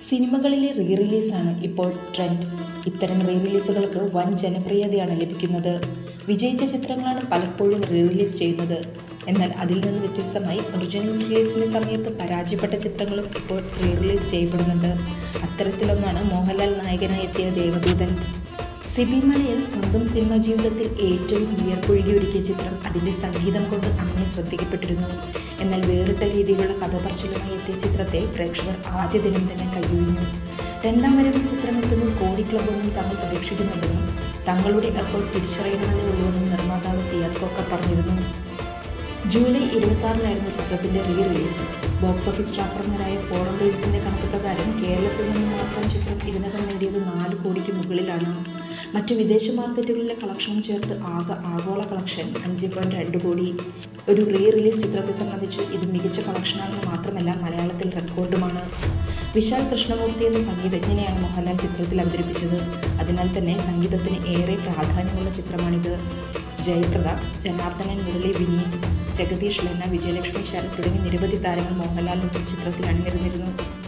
സിനിമകളിലെ റീ റിലീസാണ് ഇപ്പോൾ ട്രെൻഡ്. ഇത്തരം റീ റിലീസുകൾക്ക് വൻ ജനപ്രിയതയാണ് ലഭിക്കുന്നത്. വിജയിച്ച ചിത്രങ്ങളാണ് പലപ്പോഴും റീ റിലീസ് ചെയ്യുന്നത്. എന്നാൽ അതിൽ നിന്ന് വ്യത്യസ്തമായി ഒറിജിനൽ റിലീസിന് സമയത്ത് പരാജയപ്പെട്ട ചിത്രങ്ങളും ഇപ്പോൾ റീ റിലീസ് ചെയ്യപ്പെടുന്നുണ്ട്. അത്തരത്തിലൊന്നാണ് മോഹൻലാൽ നായകനായി എത്തിയ ദേവദൂതൻ. സിബി മലയിൽ സ്വന്തം സിനിമാ ജീവിതത്തിൽ ഏറ്റവും ഉയർപ്പൊഴുകി ഒരുക്കിയ ചിത്രം അതിന്റെ സംഗീതം കൊണ്ട് അങ്ങനെ ശ്രദ്ധിക്കപ്പെട്ടിരുന്നു. എന്നാൽ വേറിട്ട രീതിയിലുള്ള കഥ പറച്ചിലുമായി എത്തിയ ചിത്രത്തെ പ്രേക്ഷകർ ആദ്യ ദിനം തന്നെ കൈയൊഴിഞ്ഞു. രണ്ടാം വരവിൽ ചിത്രം എത്തുമ്പോൾ കോടി ക്ലബൊന്നും തങ്ങൾ പ്രതീക്ഷിക്കുന്നുണ്ടെന്നും തങ്ങളുടെ എഫേർട്ട് തിരിച്ചറിയണമെന്നേ ഉള്ളൂവെന്നും നിർമ്മാതാവ് സിയാദ് കോക്ക പറഞ്ഞിരുന്നു. ജൂലൈ ഇരുപത്തി ചിത്രത്തിന്റെ റീ റിലീസ് ബോക്സ് ഓഫീസ് ട്രാക്കർമാരായ ഫോറൻ റീൽസിന്റെ കണക്ക് പ്രകാരം കേരളത്തിൽ നിന്ന് മാത്രം ചിത്രം ഇതിനകം നേടിയത് നാല് കോടിക്ക് മുകളിലാണ്. മറ്റ് വിദേശ മാർക്കറ്റുകളിലെ കളക്ഷനും ചേർത്ത് ആകെ ആഗോള കളക്ഷൻ അഞ്ച് പോയിന്റ് രണ്ട് കോടി. ഒരു റീ റിലീസ് ചിത്രത്തെ സംബന്ധിച്ച് ഇത് മികച്ച കളക്ഷനാണെന്ന് മാത്രമല്ല മലയാളത്തിൽ റെക്കോർഡുമാണ്. വിശാൽ കൃഷ്ണമൂർത്തി എന്ന സംഗീതജ്ഞനെയാണ് മോഹൻലാൽ ചിത്രത്തിൽ അവതരിപ്പിച്ചത്. അതിനാൽ തന്നെ സംഗീതത്തിന് ഏറെ പ്രാധാന്യമുള്ള ചിത്രമാണിത്. ജയപ്രദ ജനാർദ്ദനൻ മുരളി വിനീത് ജഗദീഷ് ലെന്ന വിജയലക്ഷ്മി ശരത് തുടങ്ങി നിരവധി താരങ്ങൾ മോഹൻലാലിനൊപ്പം ചിത്രത്തിൽ അണിനിരന്നിരുന്നു.